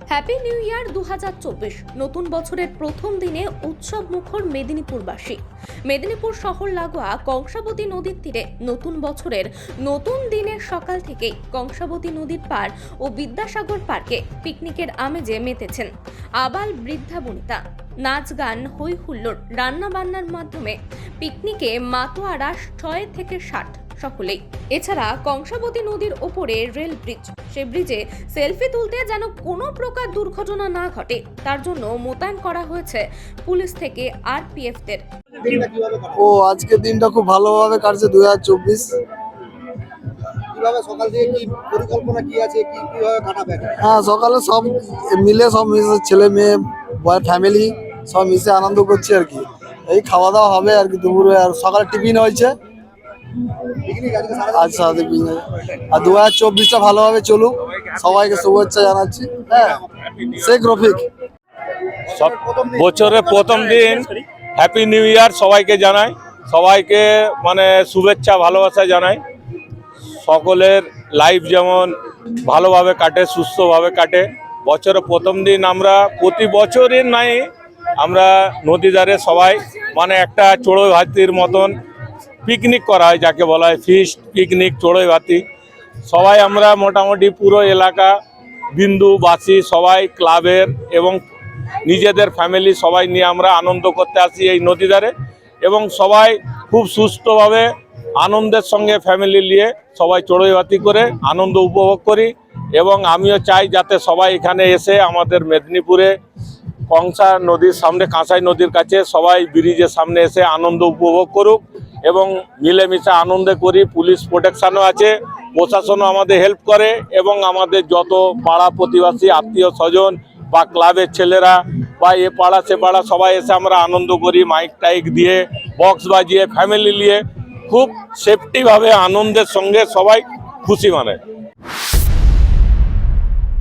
Happy new year দু হাজার চব্বিশ। নতুন বছরের প্রথম দিনে উৎসব মুখর মেদিনীপুরবাসী। মেদিনীপুর শহর লাগোয়া কংসাবতী নদীর তীরে নতুন বছরের নতুন দিনের সকাল থেকেই কংসাবতী নদীর পার ও বিদ্যাসাগর পার্কে পিকনিকের আমেজে মেতেছেন আবাল বৃদ্ধা বনিতা। নাচ গান হই হুল্লোড় রান্না বান্নার মাধ্যমে পিকনিকে মাতোয়ারা ছয় থেকে ষাট সকলেই। এছাড়া কংসাবতী নদীর ওপরে রেল ব্রিজ। সে ব্রিজে সেলফি তুলতে যেন কোনো প্রকার দুর্ঘটনা না ঘটে তার জন্য মোতায়েন করা হয়েছে পুলিশ থেকে আর পি এফ আরপিএফদের। ও আজকে দিনটা খুব ভালোভাবে কাটছে দুই হাজার চব্বিশ। কীভাবে সকাল থেকে কি পরিকল্পনা কি আছে কি কীভাবে হ্যাঁ সকালে সব মিলে সব মিশে ছেলে মেয়ে বয় ফ্যামিলি সব মিশে আনন্দ করছি আর কি। এই খাওয়া দাওয়া হবে আর কি দুপুরে আর সকালে টিফিন হয়েছে। পিকনিক আজকে সারা আচ্ছা আর দু হাজার চব্বিশটা ভালোভাবে চলুক। সবাইকে শুভেচ্ছা জানাচ্ছি। হ্যাঁ শেখ রফিক। বছরের প্রথম দিন হ্যাপি নিউ ইয়ার সবাইকে জানাই। সবাইকে মানে শুভেচ্ছা, ভালোবাসা জানাই। সকলের লাইফ যেমন ভালোভাবে কাটে, সুস্থভাবে কাটে। বছরের প্রথম দিন আমরা প্রতি বছরই নাই, আমরা নদী ধারে সবাই মানে একটা চড়ুই ভাতির মতন পিকনিক করা হয়, যাকে বলা হয় ফিস্ট পিকনিক চড়ুই ভাতি সবাই আমরা মোটামুটি পুরো এলাকা বিন্দুবাসী সবাই ক্লাবের এবং নিজেদের ফ্যামিলি সবাই নিয়ে আমরা আনন্দ করতে আসি এই নদী ধারে এবং সবাই খুব সুস্থভাবে আনন্দের সঙ্গে ফ্যামিলি নিয়ে সবাই চড়ুইবাতি করে আনন্দ উপভোগ করি এবং আমিও চাই যাতে সবাই এখানে এসে আমাদের মেদিনীপুরে কংসা নদীর সামনে, কাঁসাই নদীর কাছে সবাই ব্রিজের সামনে এসে আনন্দ উপভোগ করুক। এবং মিলেমিশে আনন্দে করি, পুলিশ প্রোটেকশানও আছে, প্রশাসনও আমাদের হেল্প করে এবং আমাদের যত পাড়া প্রতিবাসী, আত্মীয় স্বজন বা ক্লাবের ছেলেরা বা এ পাড়া, সে পাড়া সবাই এসে আমরা আনন্দ করি মাইক টাইক দিয়ে বক্স বাজিয়ে ফ্যামিলি নিয়ে, খুব সেফটিভাবে আনন্দের সঙ্গে সবাই খুশি মানে।